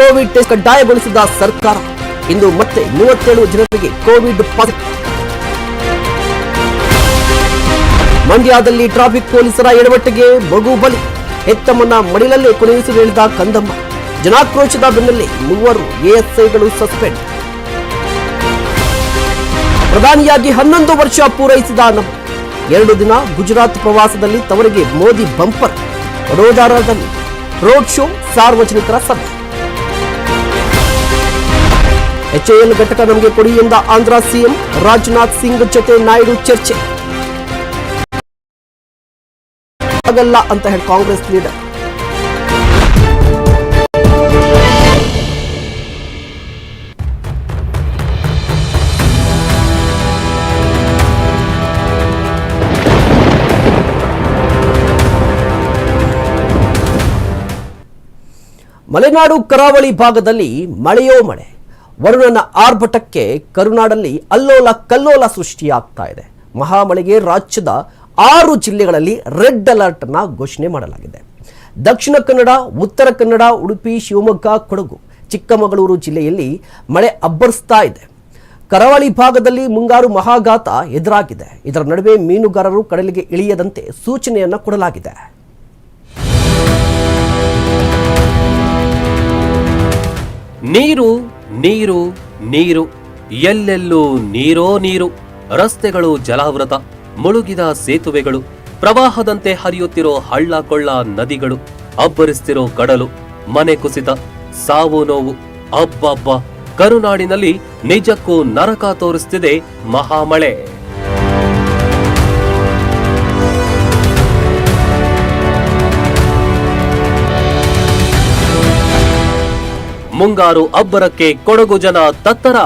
Covid test ಕಡ್ಡಾಯಗೊಳಿಸಿದ ಸರ್ಕಾರ. ಇಂದು ಮತ್ತೆ ಮೂವತ್ತೇಳು ಜನರಿಗೆ ಕೋವಿಡ್ ಪಾಸಿಟಿವ್. ಮಂಡ್ಯದಲ್ಲಿ ಟ್ರಾಫಿಕ್ ಪೊಲೀಸರ ಎಡವಟ್ಟಿಗೆ ಮಗು ಬಲಿ. ಹೆತ್ತಮ್ಮನ ಮಡಿಲಲ್ಲೇ ಕೊನೆಯುಸಿರೆಳೆದ ಕಂದಮ್ಮ. ಜನಾಕ್ರೋಶದ ಬೆನ್ನಲ್ಲೇ ಮೂವರು ಎಎಸ್ಐಗಳು ಸಸ್ಪೆಂಡ್. ಪ್ರಧಾನಿಯಾಗಿ ಹನ್ನೊಂದು ವರ್ಷ ಪೂರೈಸಿದ ನಮ್ಮ. ಎರಡು ದಿನ ಗುಜರಾತ್ ಪ್ರವಾಸದಲ್ಲಿ ತವರಿಗೆ ಮೋದಿ ಬಂಪರ್. ವಡೋದರಾದಲ್ಲಿ ರೋಡ್ ಶೋ ಸಾರ್ವಜನಿಕರ ಸಭೆ. ಎಚ್ಎಎಲ್ ಘಟಕ ನಮಗೆ ಕೊಡಿ ಎಂದ ಆಂಧ್ರ ಸಿಎಂ ರಾಜನಾಥ್ ಸಿಂಗ್ ಜೊತೆ ನಾಯ್ಡು ಚರ್ಚೆ. ಆಗಲ್ಲ ಅಂತ ಹೇಳಿ ಕಾಂಗ್ರೆಸ್ ಲೀಡರ್. ಮಲೆನಾಡು ಕರಾವಳಿ ಭಾಗದಲ್ಲಿ ಮಳೆಯೋ ಮಳೆ. ವರುಣನ ಆರ್ಭಟಕ್ಕೆ ಕರುನಾಡಲ್ಲಿ ಅಲ್ಲೋಲ ಕಲ್ಲೋಲ ಸೃಷ್ಟಿಯಾಗ್ತಾ ಇದೆ. ಮಹಾಮಳೆಗೆ ರಾಜ್ಯದ ಆರು ಜಿಲ್ಲೆಗಳಲ್ಲಿ ರೆಡ್ ಅಲರ್ಟ್ ಅನ್ನ ಘೋಷಣೆ ಮಾಡಲಾಗಿದೆ. ದಕ್ಷಿಣ ಕನ್ನಡ, ಉತ್ತರ ಕನ್ನಡ, ಉಡುಪಿ, ಶಿವಮೊಗ್ಗ, ಕೊಡಗು, ಚಿಕ್ಕಮಗಳೂರು ಜಿಲ್ಲೆಯಲ್ಲಿ ಮಳೆ ಅಬ್ಬರಿಸ್ತಾ ಇದೆ. ಕರಾವಳಿ ಭಾಗದಲ್ಲಿ ಮುಂಗಾರು ಮಹಾಘಾತ ಎದುರಾಗಿದೆ. ಇದರ ನಡುವೆ ಮೀನುಗಾರರು ಕಡಲಿಗೆ ಇಳಿಯದಂತೆ ಸೂಚನೆಯನ್ನು ಕೊಡಲಾಗಿದೆ. ನೀರು ನೀರು ನೀರು, ಎಲ್ಲೆಲ್ಲೂ ನೀರೋ ನೀರು, ರಸ್ತೆಗಳು ಜಲಾವೃತ, ಮುಳುಗಿದ ಸೇತುವೆಗಳು, ಪ್ರವಾಹದಂತೆ ಹರಿಯುತ್ತಿರೋ ಹಳ್ಳ ಕೊಳ್ಳ ನದಿಗಳು, ಅಬ್ಬರಿಸ್ತಿರೋ ಕಡಲು, ಮನೆ ಕುಸಿತ, ಸಾವು ನೋವು, ಅಬ್ಬಬ್ಬ, ಕರುನಾಡಿನಲ್ಲಿ ನಿಜಕ್ಕೂ ನರಕ ತೋರಿಸ್ತಿದೆ ಮಹಾಮಳೆ. ಮುಂಗಾರು ಅಬ್ಬರಕ್ಕೆ ಕೊಡಗು ಜನ ತತ್ತರ.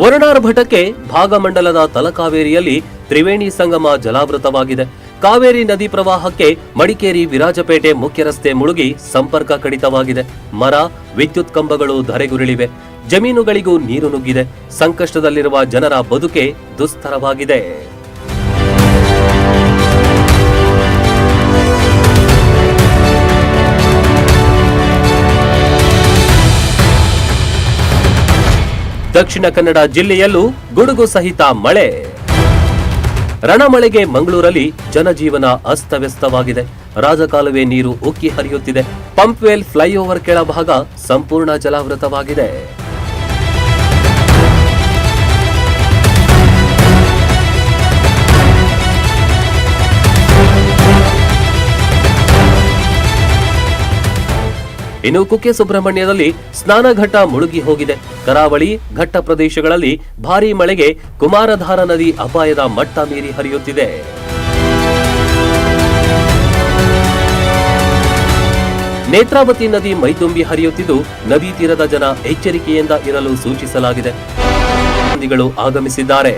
ವರುಣಾರ್ಭಟಕ್ಕೆ ಭಾಗಮಂಡಲದ ತಲಕಾವೇರಿಯಲ್ಲಿ ತ್ರಿವೇಣಿ ಸಂಗಮ ಜಲಾವೃತವಾಗಿದೆ. ಕಾವೇರಿ ನದಿ ಪ್ರವಾಹಕ್ಕೆ ಮಡಿಕೇರಿ ವಿರಾಜಪೇಟೆ ಮುಖ್ಯ ರಸ್ತೆ ಮುಳುಗಿ ಸಂಪರ್ಕ ಕಡಿತವಾಗಿದೆ. ಮರ, ವಿದ್ಯುತ್ ಕಂಬಗಳು ಧರೆಗುರುಳಿವೆ. ಜಮೀನುಗಳಿಗೂ ನೀರು ನುಗ್ಗಿದೆ. ಸಂಕಷ್ಟದಲ್ಲಿರುವ ಜನರ ಬದುಕೆ ದುಸ್ತರವಾಗಿದೆ. ದಕ್ಷಿಣ ಕನ್ನಡ ಜಿಲ್ಲೆಯಲ್ಲೂ ಗುಡುಗು ಸಹಿತ ಮಳೆ. ರಣಮಳೆಗೆ ಮಂಗಳೂರಲ್ಲಿ ಜನಜೀವನ ಅಸ್ತವ್ಯಸ್ತವಾಗಿದೆ. ರಾಜಕಾಲುವೆ ನೀರು ಉಕ್ಕಿ ಹರಿಯುತ್ತಿದೆ. ಪಂಪ್ವೆಲ್ ಫ್ಲೈಓವರ್ ಕೆಳಭಾಗ ಸಂಪೂರ್ಣ ಜಲಾವೃತವಾಗಿದೆ. ಇನ್ನು ಕುಕ್ಕೆ ಸುಬ್ರಹ್ಮಣ್ಯದಲ್ಲಿ ಸ್ನಾನಘಟ್ಟ ಮುಳುಗಿ ಹೋಗಿದೆ. ಕರಾವಳಿ ಘಟ್ಟ ಪ್ರದೇಶಗಳಲ್ಲಿ ಭಾರೀ ಮಳೆಗೆ ಕುಮಾರಧಾರ ನದಿ ಅಪಾಯದ ಮಟ್ಟ ಮೀರಿ ಹರಿಯುತ್ತಿದೆ. ನೇತ್ರಾವತಿ ನದಿ ಮೈದುಂಬಿ ಹರಿಯುತ್ತಿದ್ದು ನದಿ ತೀರದ ಜನ ಎಚ್ಚರಿಕೆಯಿಂದ ಇರಲು ಸೂಚಿಸಲಾಗಿದೆ. ಆಗಮಿಸಿದ್ದಾರೆ.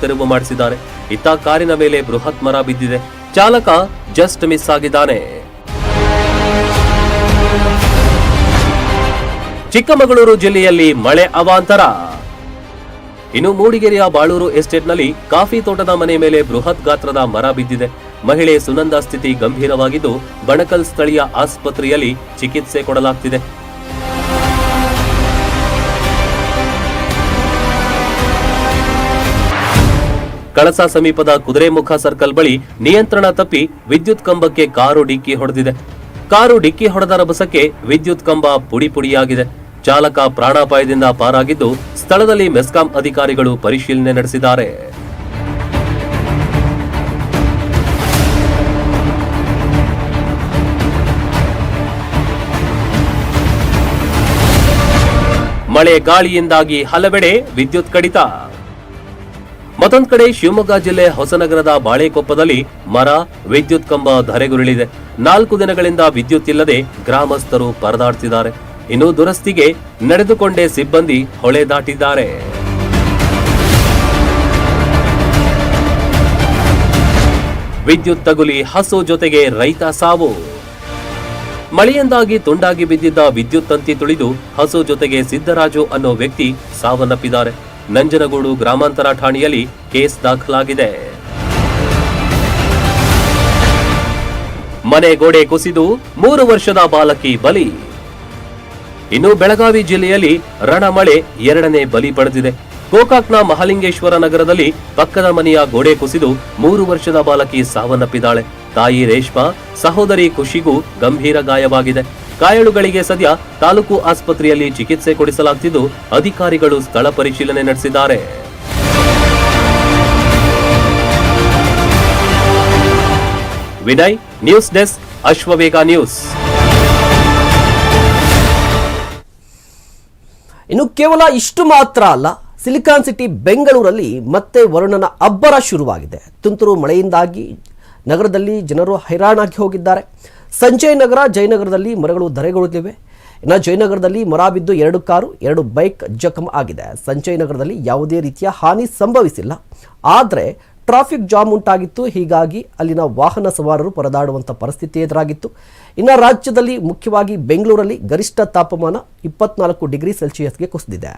ತೆರವು ಮಾಡಿಸಿದ್ದಾರೆ. ಇತ್ತ ಕಾರಿನ ಮೇಲೆ ಬೃಹತ್ ಮರ ಬಿದ್ದಿದೆ. ಚಾಲಕ ಜಸ್ಟ್ ಮಿಸ್ ಆಗಿದ್ದಾನೆ. ಚಿಕ್ಕಮಗಳೂರು ಜಿಲ್ಲೆಯಲ್ಲಿ ಮಳೆ ಅವಾಂತರ. ಇನ್ನು ಮೂಡಿಗೆರೆಯ ಬಾಳೂರು ಎಸ್ಟೇಟ್ನಲ್ಲಿ ಕಾಫಿ ತೋಟದ ಮನೆ ಮೇಲೆ ಬೃಹತ್ ಗಾತ್ರದ ಮರ ಬಿದ್ದಿದೆ. ಮಹಿಳೆ ಸುನಂದ ಸ್ಥಿತಿ ಗಂಭೀರವಾಗಿದ್ದು, ಬಣಕಲ್ ಸ್ಥಳೀಯ ಆಸ್ಪತ್ರೆಯಲ್ಲಿ ಚಿಕಿತ್ಸೆ ಕೊಡಲಾಗ್ತಿದೆ. ಕಳಸ ಸಮೀಪದ ಕುದುರೆಮುಖ ಸರ್ಕಲ್ ಬಳಿ ನಿಯಂತ್ರಣ ತಪ್ಪಿ ವಿದ್ಯುತ್ ಕಂಬಕ್ಕೆ ಕಾರು ಡಿಕ್ಕಿ ಹೊಡೆದಿದೆ. ಕಾರು ಡಿಕ್ಕಿ ಹೊಡೆದ ರಭಸಕ್ಕೆ ವಿದ್ಯುತ್ ಕಂಬ ಪುಡಿ ಪುಡಿಯಾಗಿದೆ. ಚಾಲಕ ಪ್ರಾಣಾಪಾಯದಿಂದ ಪಾರಾಗಿದ್ದು ಸ್ಥಳದಲ್ಲಿ ಮೆಸ್ಕಾಂ ಅಧಿಕಾರಿಗಳು ಪರಿಶೀಲನೆ ನಡೆಸಿದ್ದಾರೆ. ಮಳೆ ಗಾಳಿಯಿಂದಾಗಿ ಹಲವೆಡೆ ವಿದ್ಯುತ್ ಕಡಿತ. ಮತ್ತೊಂದ್ ಕಡೆ ಶಿವಮೊಗ್ಗ ಜಿಲ್ಲೆ ಹೊಸನಗರದ ಬಾಳೆಕೊಪ್ಪದಲ್ಲಿ ಮರ, ವಿದ್ಯುತ್ ಕಂಬ ಧರೆಗುರುಳಿದೆ. ನಾಲ್ಕು ದಿನಗಳಿಂದ ವಿದ್ಯುತ್ ಇಲ್ಲದೆ ಗ್ರಾಮಸ್ಥರು ಪರದಾಡ್ತಿದ್ದಾರೆ. ಇನ್ನು ದುರಸ್ತಿಗೆ ನಡೆದುಕೊಂಡೇ ಸಿಬ್ಬಂದಿ ಹೊಳೆ ದಾಟಿದ್ದಾರೆ. ವಿದ್ಯುತ್ ತಗುಲಿ ಹಸು ಜೊತೆಗೆ ರೈತ ಸಾವು. ಮಳೆಯಿಂದಾಗಿ ತುಂಡಾಗಿ ಬಿದ್ದಿದ್ದ ವಿದ್ಯುತ್ ತಂತಿ ತುಳಿದು ಹಸು ಜೊತೆಗೆ ಸಿದ್ದರಾಜು ಅನ್ನೋ ವ್ಯಕ್ತಿ ಸಾವನ್ನಪ್ಪಿದ್ದಾರೆ. ನಂಜನಗೂಡು ಗ್ರಾಮಾಂತರ ಠಾಣೆಯಲ್ಲಿ ಕೇಸ್ ದಾಖಲಾಗಿದೆ. ಮನೆ ಗೋಡೆ ಕುಸಿದು ಮೂರು ವರ್ಷದ ಬಾಲಕಿ ಬಲಿ. ಇನ್ನು ಬೆಳಗಾವಿ ಜಿಲ್ಲೆಯಲ್ಲಿ ರಣಮಳೆ ಎರಡನೇ ಬಲಿ ಪಡೆದಿದೆ. ಗೋಕಾಕ್ನ ಮಹಾಲಿಂಗೇಶ್ವರ ನಗರದಲ್ಲಿ ಪಕ್ಕದ ಮನೆಯ ಗೋಡೆ ಕುಸಿದು ಮೂರು ವರ್ಷದ ಬಾಲಕಿ ಸಾವನ್ನಪ್ಪಿದ್ದಾಳೆ. ತಾಯಿ ರೇಷ್ಮಾ, ಸಹೋದರಿ ಖುಷಿಗೂ ಗಂಭೀರ ಗಾಯವಾಗಿದೆ. ಗಾಯಾಳುಗಳಿಗೆ ಸದ್ಯ ತಾಲೂಕು ಆಸ್ಪತ್ರೆಯಲ್ಲಿ ಚಿಕಿತ್ಸೆ ಕೊಡಿಸಲಾಗುತ್ತಿದ್ದು ಅಧಿಕಾರಿಗಳು ಸ್ಥಳ ಪರಿಶೀಲನೆ ನಡೆಸಿದ್ದಾರೆ. Vinay, news desk, Ashwavega news. ಇನ್ನು ಕೇವಲ ಇಷ್ಟು ಮಾತ್ರ ಅಲ್ಲ, ಸಿಲಿಕಾನ್ ಸಿಟಿ ಬೆಂಗಳೂರಲ್ಲಿ ಮತ್ತೆ ವರುಣನ ಅಬ್ಬರ ಶುರುವಾಗಿದೆ. ತುಂತುರು ಮಳೆಯಿಂದಾಗಿ ನಗರದಲ್ಲಿ ಜನರು ಹೈರಾಣಾಗಿ ಹೋಗಿದ್ದಾರೆ. ಸಂಜಯ್ ನಗರ ಜಯನಗರದಲ್ಲಿ ಮರಗಳು ಧರೆಗೊಳ್ಳುತ್ತಿವೆ ಇನ್ನು ಜಯನಗರದಲ್ಲಿ ಮರ ಬಿದ್ದು ಎರಡು ಕಾರು, ಎರಡು ಬೈಕ್ ಜಖಮ್ ಆಗಿದೆ. ಸಂಜಯ್ ನಗರದಲ್ಲಿ ಯಾವುದೇ ರೀತಿಯ ಹಾನಿ ಸಂಭವಿಸಿಲ್ಲ. ಆದರೆ ಟ್ರಾಫಿಕ್ ಜಾಮ್ ಉಂಟಾಗಿತ್ತು. ಹೀಗಾಗಿ ಅಲ್ಲಿನ ವಾಹನ ಸವಾರರು ಪರದಾಡುವಂಥ ಪರಿಸ್ಥಿತಿ ಎದುರಾಗಿತ್ತು. ಇನ್ನು ರಾಜ್ಯದಲ್ಲಿ ಮುಖ್ಯವಾಗಿ ಬೆಂಗಳೂರಲ್ಲಿ ಗರಿಷ್ಠ ತಾಪಮಾನ ಇಪ್ಪತ್ನಾಲ್ಕು ಡಿಗ್ರಿ ಸೆಲ್ಸಿಯಸ್ಗೆ ಕುಸಿದಿದೆ.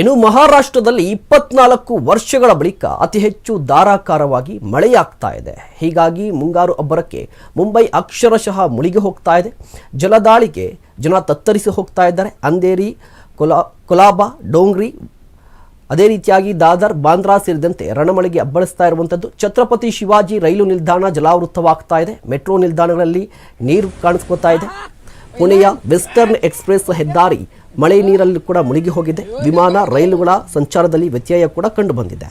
ಇನ್ನು ಮಹಾರಾಷ್ಟ್ರದಲ್ಲಿ ಇಪ್ಪತ್ನಾಲ್ಕು ವರ್ಷಗಳ ಬಳಿಕ ಅತಿ ಹೆಚ್ಚು ಧಾರಾಕಾರವಾಗಿ ಮಳೆಯಾಗ್ತಾ ಇದೆ. ಹೀಗಾಗಿ ಮುಂಗಾರು ಅಬ್ಬರಕ್ಕೆ ಮುಂಬೈ ಅಕ್ಷರಶಃ ಮುಳುಗಿ ಹೋಗ್ತಾ ಇದೆ. ಜಲದಾಳಿಗೆ ಜನ ತತ್ತರಿಸಿ ಹೋಗ್ತಾ ಇದ್ದಾರೆ. ಅಂಧೇರಿ, ಕೊಲಾ, ಕೊಲಾಬಾ, ಡೋಂಗ್ರಿ, ಅದೇ ರೀತಿಯಾಗಿ ದಾದರ್, ಬಾಂದ್ರಾ ಸೇರಿದಂತೆ ರಣಮಳೆಗೆ ಅಬ್ಬಳಿಸ್ತಾ ಇರುವಂಥದ್ದು ಛತ್ರಪತಿ ಶಿವಾಜಿ ರೈಲು ನಿಲ್ದಾಣ ಜಲಾವೃತವಾಗ್ತಾ ಇದೆ. ಮೆಟ್ರೋ ನಿಲ್ದಾಣಗಳಲ್ಲಿ ನೀರು ಕಾಣಿಸ್ಕೊತಾ ಇದೆ. ಪುಣೆಯ ವೆಸ್ಟರ್ನ್ ಎಕ್ಸ್ಪ್ರೆಸ್ ಹೆದ್ದಾರಿ ಮಳೆ ನೀರಲ್ಲಿ ಕೂಡ ಮುಳುಗಿ ಹೋಗಿದೆ. ವಿಮಾನ ರೈಲುಗಳ ಸಂಚಾರದಲ್ಲಿ ವ್ಯತ್ಯಯ ಕೂಡ ಕಂಡು ಬಂದಿದೆ.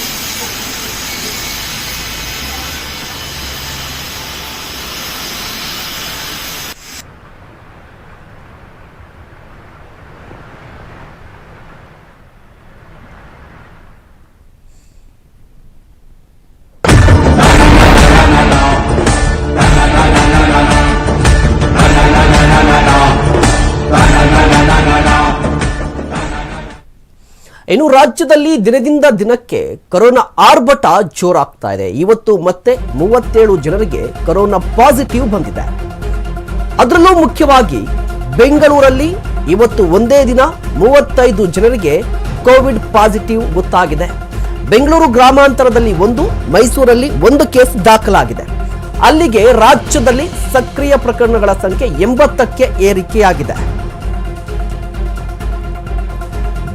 ಇನ್ನು ರಾಜ್ಯದಲ್ಲಿ ದಿನದಿಂದ ದಿನಕ್ಕೆ ಕರೋನಾ ಆರ್ಭಟ ಜೋರಾಗ್ತಾ ಇದೆ. ಇವತ್ತು ಮತ್ತೆ ಮೂವತ್ತೇಳು ಜನರಿಗೆ ಕೊರೋನಾ ಪಾಸಿಟಿವ್ ಬಂದಿದೆ. ಅದರಲ್ಲೂ ಮುಖ್ಯವಾಗಿ ಬೆಂಗಳೂರಲ್ಲಿ ಇವತ್ತು ಒಂದೇ ದಿನ ಮೂವತ್ತೈದು ಜನರಿಗೆ ಕೋವಿಡ್ ಪಾಸಿಟಿವ್ ಗೊತ್ತಾಗಿದೆ. ಬೆಂಗಳೂರು ಗ್ರಾಮಾಂತರದಲ್ಲಿ ಒಂದು, ಮೈಸೂರಲ್ಲಿ ಒಂದು ಕೇಸ್ ದಾಖಲಾಗಿದೆ. ಅಲ್ಲಿಗೆ ರಾಜ್ಯದಲ್ಲಿ ಸಕ್ರಿಯ ಪ್ರಕರಣಗಳ ಸಂಖ್ಯೆ ಎಂಬತ್ತಕ್ಕೆ ಏರಿಕೆಯಾಗಿದೆ.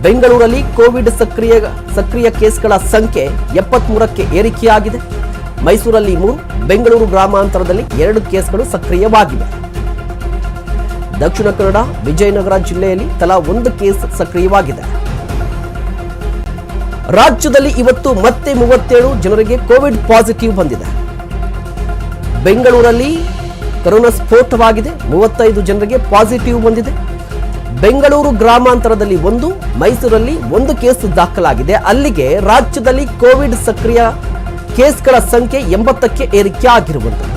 ಬೆಂಗಳೂರಲ್ಲಿ ಕೋವಿಡ್ ಸಕ್ರಿಯ ಸಕ್ರಿಯ ಕೇಸ್ಗಳ ಸಂಖ್ಯೆ ಎಪ್ಪತ್ಮೂರಕ್ಕೆ ಏರಿಕೆಯಾಗಿದೆ. ಮೈಸೂರಲ್ಲಿ ಮೂರು, ಬೆಂಗಳೂರು ಗ್ರಾಮಾಂತರದಲ್ಲಿ ಎರಡು ಕೇಸ್ಗಳು ಸಕ್ರಿಯವಾಗಿವೆ. ದಕ್ಷಿಣ ಕನ್ನಡ, ವಿಜಯನಗರ ಜಿಲ್ಲೆಯಲ್ಲಿ ತಲಾ ಒಂದು ಕೇಸ್ ಸಕ್ರಿಯವಾಗಿದೆ. ರಾಜ್ಯದಲ್ಲಿ ಇವತ್ತು ಮತ್ತೆ ಮೂವತ್ತೇಳು ಜನರಿಗೆ ಕೋವಿಡ್ ಪಾಸಿಟಿವ್ ಬಂದಿದೆ. ಬೆಂಗಳೂರಲ್ಲಿ ಕೊರೋನಾ ಸ್ಫೋಟವಾಗಿದೆ. ಮೂವತ್ತೈದು ಜನರಿಗೆ ಪಾಸಿಟಿವ್ ಬಂದಿದೆ. ಬೆಂಗಳೂರು ಗ್ರಾಮಾಂತರದಲ್ಲಿ ಒಂದು, ಮೈಸೂರಲ್ಲಿ ಒಂದು ಕೇಸ್ ದಾಖಲಾಗಿದೆ. ಅಲ್ಲಿಗೆ ರಾಜ್ಯದಲ್ಲಿ ಕೋವಿಡ್ ಸಕ್ರಿಯ ಕೇಸ್ಗಳ ಸಂಖ್ಯೆ ಎಂಬತ್ತಕ್ಕೆ ಏರಿಕೆ ಆಗಿರುವಂಥದ್ದು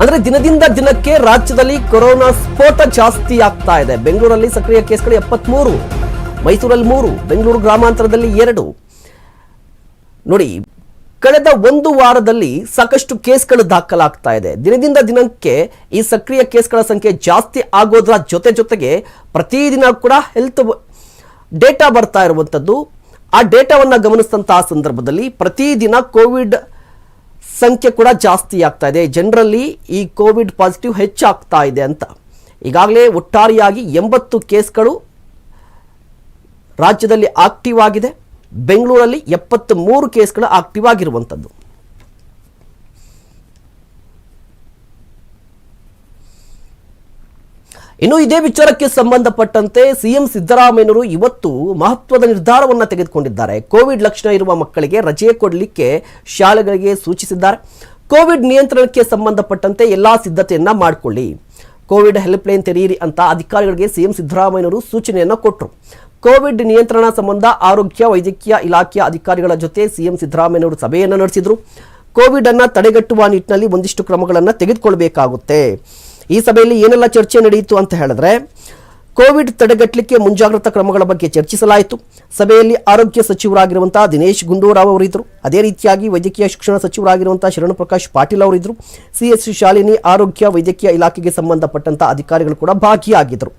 ಅಂದ್ರೆ ದಿನದಿಂದ ದಿನಕ್ಕೆ ರಾಜ್ಯದಲ್ಲಿ ಕೊರೋನಾ ಸ್ಫೋಟ ಜಾಸ್ತಿ ಆಗ್ತಾ ಇದೆ. ಬೆಂಗಳೂರಲ್ಲಿ ಸಕ್ರಿಯ ಕೇಸ್ಗಳು ಎಪ್ಪತ್ಮೂರು, ಮೈಸೂರಲ್ಲಿ ಮೂರು, ಬೆಂಗಳೂರು ಗ್ರಾಮಾಂತರದಲ್ಲಿ ಎರಡು. ನೋಡಿ ಕಳೆದ ಒಂದು ವಾರದಲ್ಲಿ ಸಾಕಷ್ಟು ಕೇಸ್ಗಳು ದಾಖಲಾಗ್ತಾ ಇದೆ. ದಿನದಿಂದ ದಿನಕ್ಕೆ ಈ ಸಕ್ರಿಯ ಕೇಸ್ಗಳ ಸಂಖ್ಯೆ ಜಾಸ್ತಿ ಆಗೋದ್ರ ಜೊತೆ ಜೊತೆಗೆ ಪ್ರತಿದಿನ ಕೂಡ ಹೆಲ್ತ್ ಡೇಟಾ ಬರ್ತಾ ಇರುವಂಥದ್ದು ಆ ಡೇಟಾವನ್ನು ಗಮನಿಸಿದಂತಹ ಸಂದರ್ಭದಲ್ಲಿ ಪ್ರತಿದಿನ ಕೋವಿಡ್ ಸಂಖ್ಯೆ ಕೂಡ ಜಾಸ್ತಿ ಆಗ್ತಾ ಇದೆ. ಜನರಲ್ಲಿ ಈ ಕೋವಿಡ್ ಪಾಸಿಟಿವ್ ಹೆಚ್ಚಾಗ್ತಾ ಇದೆ ಅಂತ. ಈಗಾಗಲೇ ಒಟ್ಟಾರೆಯಾಗಿ ಎಂಬತ್ತು ಕೇಸ್ಗಳು ರಾಜ್ಯದಲ್ಲಿ ಆಕ್ಟಿವ್ ಆಗಿದೆ. ಬೆಂಗಳೂರಲ್ಲಿ ಎಪ್ಪತ್ತ್ ಮೂರು ಕೇಸ್ಗಳು ಆಕ್ಟಿವ್ ಆಗಿರುವಂಥದ್ದು. ಇನ್ನು ಇದೇ ವಿಚಾರಕ್ಕೆ ಸಂಬಂಧಪಟ್ಟಂತೆ ಸಿಎಂ ಸಿದ್ದರಾಮಯ್ಯನವರು ಇವತ್ತು ಮಹತ್ವದ ನಿರ್ಧಾರವನ್ನು ತೆಗೆದುಕೊಂಡಿದ್ದಾರೆ. ಕೋವಿಡ್ ಲಕ್ಷಣ ಇರುವ ಮಕ್ಕಳಿಗೆ ರಜೆ ಕೊಡಲಿಕ್ಕೆ ಶಾಲೆಗಳಿಗೆ ಸೂಚಿಸಿದ್ದಾರೆ. ಕೋವಿಡ್ ನಿಯಂತ್ರಣಕ್ಕೆ ಸಂಬಂಧಪಟ್ಟಂತೆ ಎಲ್ಲಾ ಸಿದ್ಧತೆಯನ್ನ ಮಾಡಿಕೊಳ್ಳಿ. ಕೋವಿಡ್ ಹೆಲ್ಪ್ಲೈನ್ ತೆರೆಯಿರಿ ಅಂತ ಅಧಿಕಾರಿಗಳಿಗೆ ಸಿಎಂ ಸಿದ್ದರಾಮಯ್ಯನವರು ಸೂಚನೆಯನ್ನು ಕೊಟ್ಟರು ಕೋವಿಡ್ ನಿಯಂತ್ರಣ ಸಂಬಂಧ ಆರೋಗ್ಯ, ವೈದ್ಯಕೀಯ ಇಲಾಖೆಯ ಅಧಿಕಾರಿಗಳ ಜೊತೆ ಸಿಎಂ ಸಿದ್ದರಾಮಯ್ಯನವರು ಸಭೆಯನ್ನು ನಡೆಸಿದರು. ಕೋವಿಡ್ ಅನ್ನು ತಡೆಗಟ್ಟುವ ನಿಟ್ಟಿನಲ್ಲಿ ಒಂದಿಷ್ಟು ಕ್ರಮಗಳನ್ನು ತೆಗೆದುಕೊಳ್ಬೇಕಾಗುತ್ತೆ. ಈ ಸಭೆಯಲ್ಲಿ ಏನೆಲ್ಲ ಚರ್ಚೆ ನಡೆಯಿತು ಅಂತ ಹೇಳಿದ್ರೆ ಕೋವಿಡ್ ತಡೆಗಟ್ಟಲಿಕ್ಕೆ ಮುಂಜಾಗ್ರತಾ ಕ್ರಮಗಳ ಬಗ್ಗೆ ಚರ್ಚಿಸಲಾಯಿತು. ಸಭೆಯಲ್ಲಿ ಆರೋಗ್ಯ ಸಚಿವರಾಗಿರುವಂತಹ ದಿನೇಶ್ ಗುಂಡೂರಾವ್ ಅವರಿದ್ದರು ಅದೇ ರೀತಿಯಾಗಿ ವೈದ್ಯಕೀಯ ಶಿಕ್ಷಣ ಸಚಿವರಾಗಿರುವಂತಹ ಶರಣಪ್ರಕಾಶ್ ಪಾಟೀಲ್ ಅವರಿದ್ದರು ಸಿಎಸ್ ಶಾಲಿನಿ ಆರೋಗ್ಯ ವೈದ್ಯಕೀಯ ಇಲಾಖೆಗೆ ಸಂಬಂಧಪಟ್ಟಂತಹ ಅಧಿಕಾರಿಗಳು ಕೂಡ ಭಾಗಿಯಾಗಿದ್ದರು.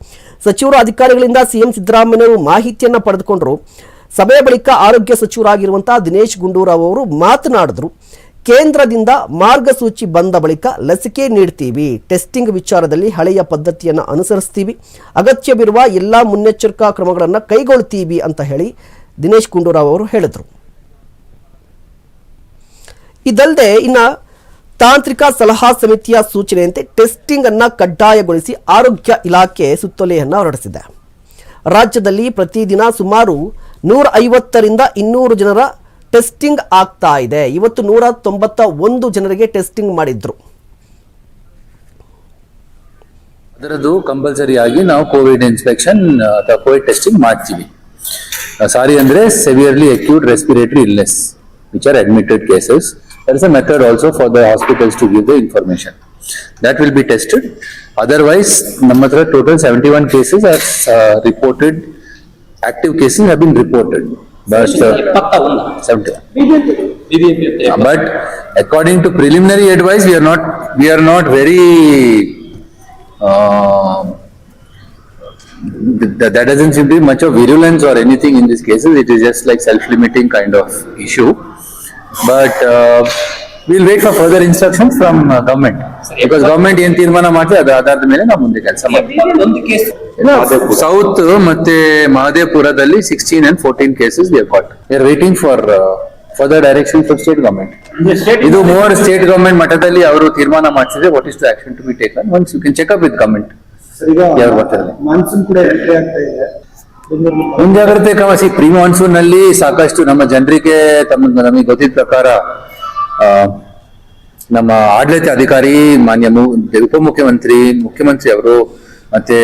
ಸಚಿವರು ಅಧಿಕಾರಿಗಳಿಂದ ಸಿಎಂ ಸಿದ್ದರಾಮಯ್ಯವರು ಮಾಹಿತಿಯನ್ನ ಪಡೆದುಕೊಂಡರು. ಸಭೆಯ ಬಳಿಕ ಆರೋಗ್ಯ ಸಚಿವರಾಗಿರುವಂತಹ ದಿನೇಶ್ ಗುಂಡೂರಾವ್ ಅವರು ಮಾತನಾಡಿದ್ರು. ಕೇಂದ್ರದಿಂದ ಮಾರ್ಗಸೂಚಿ ಬಂದ ಬಳಿಕ ಲಸಿಕೆ ನೀಡ್ತೀವಿ. ಟೆಸ್ಟಿಂಗ್ ವಿಚಾರದಲ್ಲಿ ಹಳೆಯ ಪದ್ಧತಿಯನ್ನು ಅನುಸರಿಸ್ತೀವಿ. ಅಗತ್ಯವಿರುವ ಎಲ್ಲ ಮುನ್ನೆಚ್ಚರಿಕಾ ಕ್ರಮಗಳನ್ನು ಕೈಗೊಳ್ತೀವಿ ಅಂತ ಹೇಳಿ ದಿನೇಶ್ ಗುಂಡೂರಾವ್ ಅವರು ಹೇಳಿದರು. ಇದಲ್ಲದೆ ಇನ್ನು ತಾಂತ್ರಿಕ ಸಲಹಾ ಸಮಿತಿಯ ಸೂಚನೆಯಂತೆ ಟೆಸ್ಟಿಂಗ್ ಅನ್ನು ಕಡ್ಡಾಯಗೊಳಿಸಿ ಆರೋಗ್ಯ ಇಲಾಖೆ ಸುತ್ತೋಲೆಯನ್ನು ಹೊರಡಿಸಿದೆ. ರಾಜ್ಯದಲ್ಲಿ ಪ್ರತಿದಿನ ಸುಮಾರು ನೂರ ಐವತ್ತರಿಂದ ಇನ್ನೂರು ಜನರ ಟೆಸ್ಟಿಂಗ್ ಆಗ್ತಾ ಇದೆ. ಇವತ್ತು ನೂರ ತೊಂಬತ್ತ ಒಂದು ಜನರಿಗೆ ಟೆಸ್ಟಿಂಗ್ ಮಾಡಿದ್ರು. ಅದರದ್ದು ಕಂಪಲ್ಸರಿ ಆಗಿ ನಾವು ಕೋವಿಡ್ ಇನ್ಸ್ಪೆಕ್ಷನ್ ಅಥವಾ ಕೋವಿಡ್ ಟೆಸ್ಟಿಂಗ್ ಮಾಡ್ತೀವಿ. ಸಾರಿ ಅಂದ್ರೆ severely acute respiratory illness which are admitted cases there a method also for the hospitals to give the information that will be tested otherwise ನಮ್ಮ ಹತ್ರ total seventy one cases are reported active cases have been reported But seventy but according to preliminary advice, we are not, we are not very, uh, th- that doesn't seem to be much of virulence or anything in these cases, it is just like self-limiting kind of issue. But uh, we'll wait for further instruction from government because government government ಏನ್ ತೀರ್ಮಾನ ಮಾಡ್ತದೆ ಅದು ಆಧಾರದ ಮೇಲೆ ನಾವು ಮುಂದೆ ಕೆಲಸ ಮಾಡ್ತೀವಿ. ಸೌತ್ ಮತ್ತೆ ಮಹದೇಪುರದಲ್ಲಿ sixteen and fourteen cases we got we are waiting for further direction from state government ಇದು ಮೋರ್ ಸ್ಟೇಟ್ ಗವರ್ಮೆಂಟ್ ಮಟ್ಟದಲ್ಲಿ ಅವರು ತೀರ್ಮಾನ ಮಾಡಿಸಿದ್ರೆ what is the action to be taken once you can check up with government? Monsoon ಕೂಡ entry ಆಗ್ತಾ ಇದೆ. ಬೆಂಗಳೂರಲ್ಲಿ ಮುಂಜಾಗ್ರತೆ ಕ್ರಮ. ಸಿ ಪ್ರೀ ಮಾನ್ಸೂನ್ನಲ್ಲಿ ಸಾಕಷ್ಟು ನಮ್ಮ ಜನರಿಗೆ ತಮ್ಮ ನಮಗೆ ಗೊತ್ತಿದ ಪ್ರಕಾರ ನಮ್ಮ ಆಡಳಿತ ಅಧಿಕಾರಿ, ಮಾನ್ಯ ಉಪಮುಖ್ಯಮಂತ್ರಿ ಮುಖ್ಯಮಂತ್ರಿ ಅವರು ಮತ್ತೆ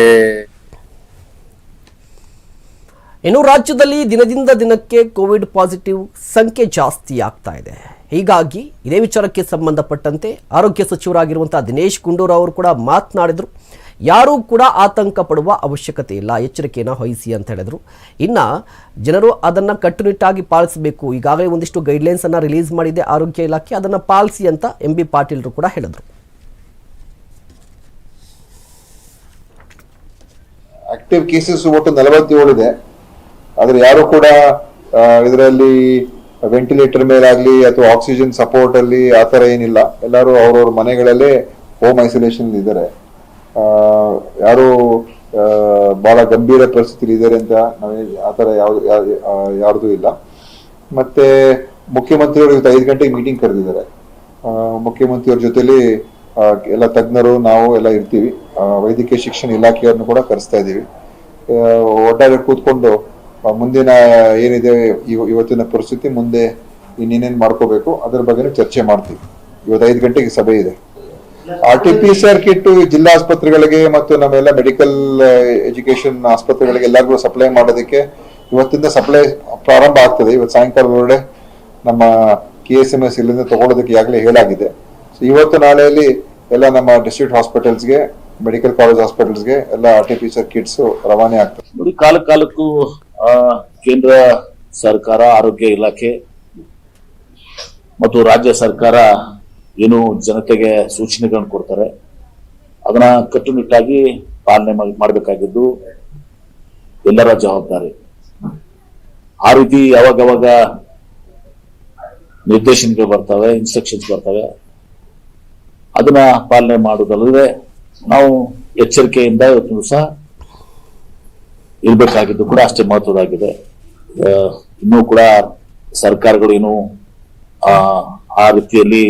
ಇನ್ನು ರಾಜ್ಯದಲ್ಲಿ ದಿನದಿಂದ ದಿನಕ್ಕೆ ಕೋವಿಡ್ ಪಾಸಿಟಿವ್ ಸಂಖ್ಯೆ ಜಾಸ್ತಿ ಆಗ್ತಾ ಇದೆ. ಹೀಗಾಗಿ ಇದೇ ವಿಚಾರಕ್ಕೆ ಸಂಬಂಧಪಟ್ಟಂತೆ ಆರೋಗ್ಯ ಸಚಿವರಾಗಿರುವಂತಹ ದಿನೇಶ್ ಗುಂಡೂರಾವ್ ಅವರು ಕೂಡ ಮಾತನಾಡಿದರು. ಯಾರೂ ಕೂಡ ಆತಂಕ ಪಡುವ ಅವಶ್ಯಕತೆ ಇಲ್ಲ. ಎಚ್ಚರಿಕೆಯನ್ನು ವಹಿಸಿ ಅಂತ ಹೇಳಿದರು. ಇನ್ನು ಜನರು ಅದನ್ನು ಕಟ್ಟುನಿಟ್ಟಾಗಿ ಪಾಲಿಸಬೇಕು. ಈಗಾಗಲೇ ಒಂದಿಷ್ಟು ಗೈಡ್ಲೈನ್ಸನ್ನು ರಿಲೀಸ್ ಮಾಡಿದೆ ಆರೋಗ್ಯ ಇಲಾಖೆ ಅದನ್ನು ಪಾಲಿಸಿ ಅಂತ ಎಂ ಬಿ ಪಾಟೀಲರು ಕೂಡ ಹೇಳಿದರು. ಆಕ್ಟಿವ್ ಕೇಸಸ್ ಒಟ್ಟು ನಲವತ್ತೇಳು ಇದೆ. ಆದರೆ ಯಾರು ಕೂಡ ಇದರಲ್ಲಿ ವೆಂಟಿಲೇಟರ್ ಮೇಲಾಗ್ಲಿ ಅಥವಾ ಆಕ್ಸಿಜನ್ ಸಪೋರ್ಟ್ ಅಲ್ಲಿ ಆತರ ಏನಿಲ್ಲ. ಎಲ್ಲರೂ ಅವ್ರವ್ರ ಮನೆಗಳಲ್ಲೇ ಹೋಮ್ ಐಸೋಲೇಷನ್ ಇದ್ದಾರೆ. ಆ, ಯಾರು ಆ, ಬಹಳ ಗಂಭೀರ ಪರಿಸ್ಥಿತಿ ಇದ್ದಾರೆ ಅಂತ ನಾವೇ ಆತರ ಯಾವ್ದು ಯಾ- ಆ, ಯಾರ್ದು ಇಲ್ಲ. ಮತ್ತೆ ಮುಖ್ಯಮಂತ್ರಿಯವರು ಇವತ್ತು ಐದು ಗಂಟೆಗೆ ಮೀಟಿಂಗ್ ಕರೆದಿದ್ದಾರೆ. ಆ, ಮುಖ್ಯಮಂತ್ರಿಯವ್ರ ಜೊತೆಲಿ ಎಲ್ಲ ತಜ್ಞರು ನಾವು ಎಲ್ಲ ಇರ್ತೀವಿ. ವೈದ್ಯಕೀಯ ಶಿಕ್ಷಣ ಇಲಾಖೆಯವ್ರನ್ನು ಕೂಡ ಕರೆಸ್ತಾ ಇದ್ದೀವಿ. ಆ, ಒಟ್ಟಾರೆ ಕೂತ್ಕೊಂಡು ಮುಂದಿನ ಏನಿದೆ ಇವ- ಇವತ್ತಿನ ಪರಿಸ್ಥಿತಿ ಮುಂದೆ ಇನ್ನೇನೇನು ಮಾಡ್ಕೋಬೇಕು ಅದ್ರ ಬಗ್ಗೆ ಚರ್ಚೆ ಮಾಡ್ತೀವಿ. ಇವತ್ತು ಐದು ಗಂಟೆಗೆ ಸಭೆ ಇದೆ. R T P C R kit ಜಿಲ್ಲಾ ಆಸ್ಪತ್ರೆಗಳಿಗೆ ಮತ್ತು ನಮ್ಮೆಲ್ಲ ಮೆಡಿಕಲ್ ಎಜುಕೇಶನ್ ಆಸ್ಪತ್ರೆಗಳಿಗೆ ಎಲ್ಲರಿಗೂ ಸಪ್ಲೈ ಮಾಡೋದಕ್ಕೆ ಇವತ್ತಿಂದ ಸಪ್ಲೈ ಪ್ರಾರಂಭ ಆಗ್ತದೆ. ಇವತ್ತು ಸಾಯಂಕಾಲದೊಳಗಡೆ ನಮ್ಮ ಕೆ ಎಸ್ ಎಂ ಎಸ್ ಇಲ್ಲಿಂದ ತಗೊಳ್ಳೋದಕ್ಕೆ ಈಗಾಗಲೇ ಹೇಳಾಗಿದೆ. ಸೊ ಇವತ್ತು ನಾಳೆಯಲ್ಲಿ ಎಲ್ಲ ನಮ್ಮ ಡಿಸ್ಟ್ರಿಕ್ಟ್ ಹಾಸ್ಪಿಟಲ್ಸ್ಗೆ ಮೆಡಿಕಲ್ ಕಾಲೇಜ್ ಹಾಸ್ಪಿಟಲ್ಸ್ಗೆ ಎಲ್ಲ R T P C R kits ರವಾನೆ ಆಗ್ತದೆ. ನೋಡಿ ಕಾಲ ಕಾಲಕ್ಕೂ ಕೇಂದ್ರ ಸರ್ಕಾರ, ಆರೋಗ್ಯ ಇಲಾಖೆ ಮತ್ತು ರಾಜ್ಯ ಸರ್ಕಾರ ಏನು ಜನತೆಗೆ ಸೂಚನೆಗಳನ್ನು ಕೊಡ್ತಾರೆ. ಅದನ್ನ ಕಟ್ಟುನಿಟ್ಟಾಗಿ ಪಾಲನೆ ಮಾಡ್- ಮಾಡಬೇಕಾಗಿದ್ದು ಎಲ್ಲರ ಜವಾಬ್ದಾರಿ. ಆ ರೀತಿ ಯಾವಾಗವಾಗ ನಿರ್ದೇಶನಗಳು ಬರ್ತವೆ ಇನ್ಸ್ಟ್ರಕ್ಷನ್ಸ್ ಬರ್ತವೆ, ಅದನ್ನ ಪಾಲನೆ ಮಾಡುವುದಲ್ಲದೆ ನಾವು ಎಚ್ಚರಿಕೆಯಿಂದ ಇವತ್ತು ದಿವಸ ಇರಬೇಕಾಗಿದ್ದು ಕೂಡ ಅಷ್ಟೇ ಮಹತ್ವದಾಗಿದೆ ಇನ್ನೂ ಕೂಡ ಸರ್ಕಾರಗಳು ಏನು ಆ ರೀತಿಯಲ್ಲಿ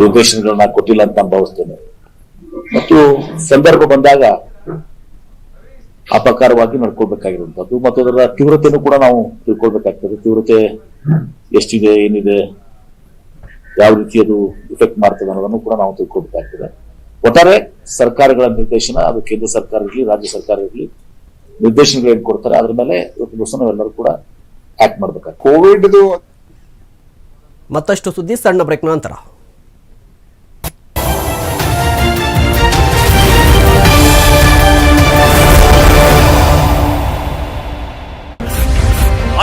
ನಿರ್ದೇಶನಗಳನ್ನ ಕೊಟ್ಟಿಲ್ಲ ಅಂತ ನಾನು ಭಾವಿಸ್ತೇನೆ. ಮತ್ತು ಸಂದರ್ಭ ಬಂದಾಗ ಅಪಕಾರವಾಗಿ ನಡ್ಕೊಳ್ಬೇಕಾಗಿರುವಂತದ್ದು ಮತ್ತು ಅದರ ತೀವ್ರತೆಯನ್ನು ಕೂಡ ನಾವು ತಿಳ್ಕೊಳ್ಬೇಕಾಗ್ತದೆ. ತೀವ್ರತೆ ಎಷ್ಟಿದೆ ಏನಿದೆ ಯಾವ ರೀತಿ ಅದು ಇಫೆಕ್ಟ್ ಮಾಡ್ತದೆ ಅನ್ನೋದನ್ನು ಕೂಡ ನಾವು ತಿಳ್ಕೊಳ್ಬೇಕಾಗ್ತದೆ. ಒಟ್ಟಾರೆ ಸರ್ಕಾರಗಳ ನಿರ್ದೇಶನ ಅದು ಕೇಂದ್ರ ಸರ್ಕಾರ ಇರಲಿ ರಾಜ್ಯ ಸರ್ಕಾರ ಇರಲಿ ನಿರ್ದೇಶನಗಳು ಏನ್ ಕೊಡ್ತಾರೆ ಅದ್ರ ಮೇಲೆ ಇವತ್ತು ದಿವಸ ನಾವೆಲ್ಲರೂ ಕೂಡ ಆಕ್ಟ್ ಮಾಡ್ಬೇಕಾಗ್ತದೆ. ಕೋವಿಡ್ ಮತ್ತಷ್ಟು ಸುದ್ದಿ ಸಣ್ಣ ಬ್ರೇಕ್ ನಂತರ.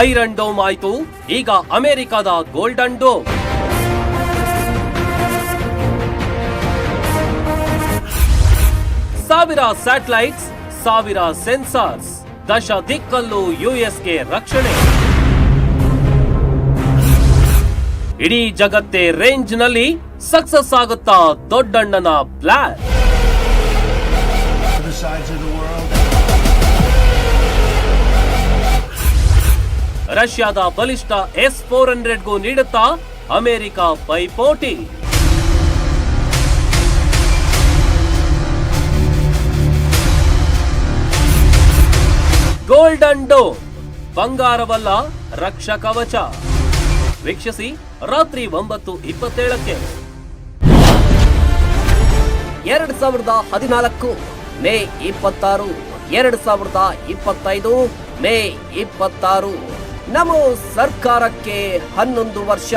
ಐರನ್ ಡೋಮ್ ಆಯ್ತು. ಈಗ ಅಮೆರಿಕದ ಗೋಲ್ಡನ್ ಡೋಮ್. ಸಾವಿರ ಸ್ಯಾಟಲೈಟ್ಸ್, ಸಾವಿರ ಸೆನ್ಸಾರ್ಸ್. ದಶ ದಿಕ್ಕಲ್ಲೂ ಯುಎಸ್ಗೆ ರಕ್ಷಣೆ. ಇಡೀ ಜಗತ್ತೇ ರೇಂಜ್ನಲ್ಲಿ ಸಕ್ಸಸ್ ಆಗುತ್ತಾ ದೊಡ್ಡಣ್ಣನ ಪ್ಲಾನ್. ರಷ್ಯಾದ ಬಲಿಷ್ಠ ಎಸ್ ಫೋರ್ ಹಂಡ್ರೆಡ್ಗೂ ನೀಡುತ್ತಾ ಅಮೆರಿಕ ಪೈಪೋಟಿ. ಗೋಲ್ಡನ್ ಡೋ ಬಂಗಾರವಲ್ಲ ರಕ್ಷ ಕವಚ ವೀಕ್ಷಿಸಿ ರಾತ್ರಿ ಒಂಬತ್ತು ಇಪ್ಪತ್ತೇಳಕ್ಕೆ. ಎರಡ್ ಸಾವಿರದ ಹದಿನಾಲ್ಕು, ಮೇ ಇಪ್ಪತ್ತಾರು. ಎರಡ್ ಸಾವಿರದ ಇಪ್ಪತ್ತೈದು, ಮೇ ಇಪ್ಪತ್ತಾರು. ನಮೋ ಸರ್ಕಾರಕ್ಕೆ ಹನ್ನೊಂದು ವರ್ಷ.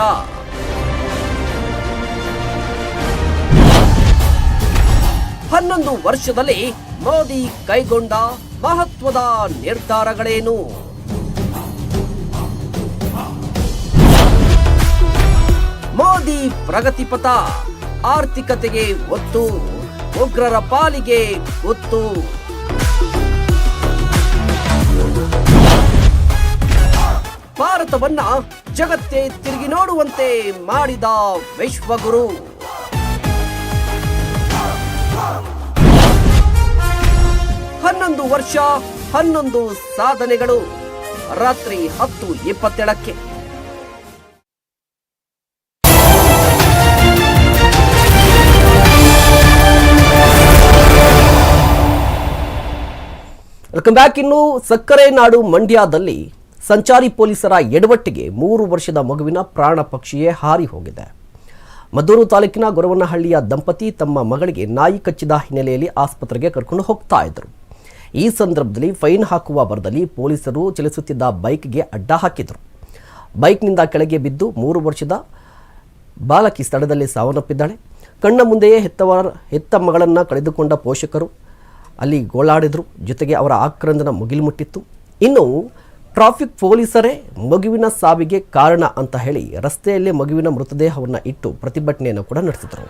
ಹನ್ನೊಂದು ವರ್ಷದಲ್ಲಿ ಮೋದಿ ಕೈಗೊಂಡ ಮಹತ್ವದ ನಿರ್ಧಾರಗಳೇನು? ಮೋದಿ ಪ್ರಗತಿಪಥ, ಆರ್ಥಿಕತೆಗೆ ಒತ್ತು, ಉಗ್ರರ ಪಾಲಿಗೆ ಒತ್ತು. ಭಾರತವನ್ನ ಜಗತ್ತೇ ತಿರುಗಿ ನೋಡುವಂತೆ ಮಾಡಿದ ವಿಶ್ವಗುರು. ಹನ್ನೊಂದು ವರ್ಷ, ಹನ್ನೊಂದು ಸಾಧನೆಗಳು, ರಾತ್ರಿ ಹತ್ತು ಇಪ್ಪತ್ತೇಳಕ್ಕೆ. ವೆಲ್ಕಮ್ ಬ್ಯಾಕ್ ಇನ್ನು ಸಕ್ಕರೆ ನಾಡು ಮಂಡ್ಯದಲ್ಲಿ ಸಂಚಾರಿ ಪೊಲೀಸರ ಎಡವಟ್ಟಿಗೆ ಮೂರು ವರ್ಷದ ಮಗುವಿನ ಪ್ರಾಣ ಪಕ್ಷಿಯೇ ಹಾರಿ ಹೋಗಿದೆ. ಮದ್ದೂರು ತಾಲೂಕಿನ ಗೊರವನಹಳ್ಳಿಯ ದಂಪತಿ ತಮ್ಮ ಮಗಳಿಗೆ ನಾಯಿ ಕಚ್ಚಿದ ಹಿನ್ನೆಲೆಯಲ್ಲಿ ಆಸ್ಪತ್ರೆಗೆ ಕರ್ಕೊಂಡು ಹೋಗ್ತಾ ಇದ್ದರು. ಈ ಸಂದರ್ಭದಲ್ಲಿ ಫೈನ್ ಹಾಕುವ ಬರದಲ್ಲಿ ಪೊಲೀಸರು ಚಲಿಸುತ್ತಿದ್ದ ಬೈಕ್ಗೆ ಅಡ್ಡ ಹಾಕಿದರು. ಬೈಕ್ನಿಂದ ಕೆಳಗೆ ಬಿದ್ದು ಮೂರು ವರ್ಷದ ಬಾಲಕಿ ಸ್ಥಳದಲ್ಲಿ ಸಾವನ್ನಪ್ಪಿದ್ದಾಳೆ. ಕಣ್ಣ ಮುಂದೆಯೇ ಹೆತ್ತವರ, ಹೆತ್ತ ಮಗಳನ್ನು ಕಳೆದುಕೊಂಡ ಪೋಷಕರು ಅಲ್ಲಿ ಗೋಳಾಡಿದರು. ಜೊತೆಗೆ ಅವರ ಆಕ್ರಂದನ ಮುಗಿಲು ಮುಟ್ಟಿತ್ತು. ಇನ್ನು ಟ್ರಾಫಿಕ್ ಪೊಲೀಸರೇ ಮಗುವಿನ ಸಾವಿಗೆ ಕಾರಣ ಅಂತ ಹೇಳಿ ರಸ್ತೆಯಲ್ಲೇ ಮಗುವಿನ ಮೃತದೇಹವನ್ನು ಇಟ್ಟು ಪ್ರತಿಭಟನೆಯನ್ನು ಕೂಡ ನಡೆಸಿದರು